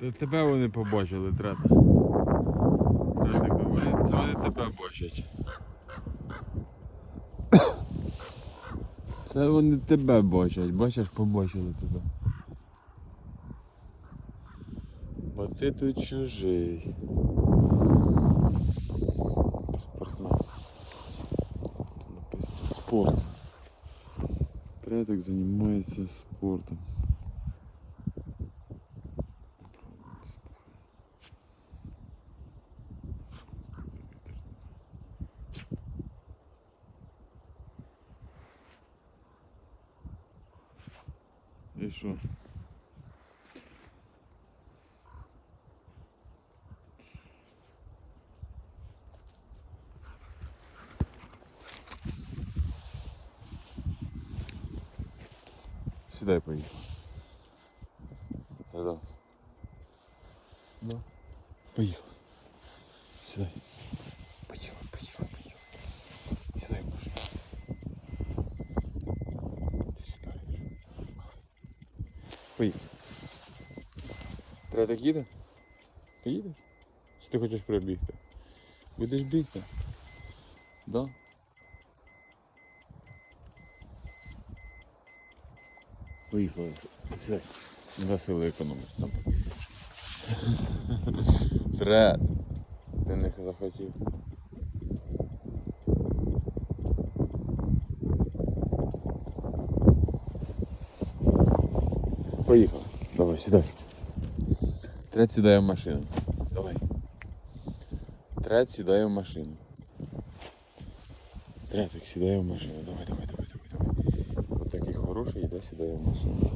Це тебе вони побачили, треба. Треба, це вони тебе бачать. Це вони тебе бачать, бачиш, побачили тебе. Бо ти тут чужий. Спортсмен. Спорт. Предок займається спортом. І що? Сідай поїхали. Да. Да. Поїхали. Сідай. Поїхали. Треба так їде? Ти їдеш? Чи ти хочеш пробігти? Будеш бігти? Да? Поїхали. Два сили економиш. Там. Трет. Ти не захотів. Поїхали. Давай, сідай. Трет сідає в машину. Давай. Трет сідає в машину. Третик сідає в машину. Давай, давай, давай, давай, давай. Ось такий хороший йде сідає в машину.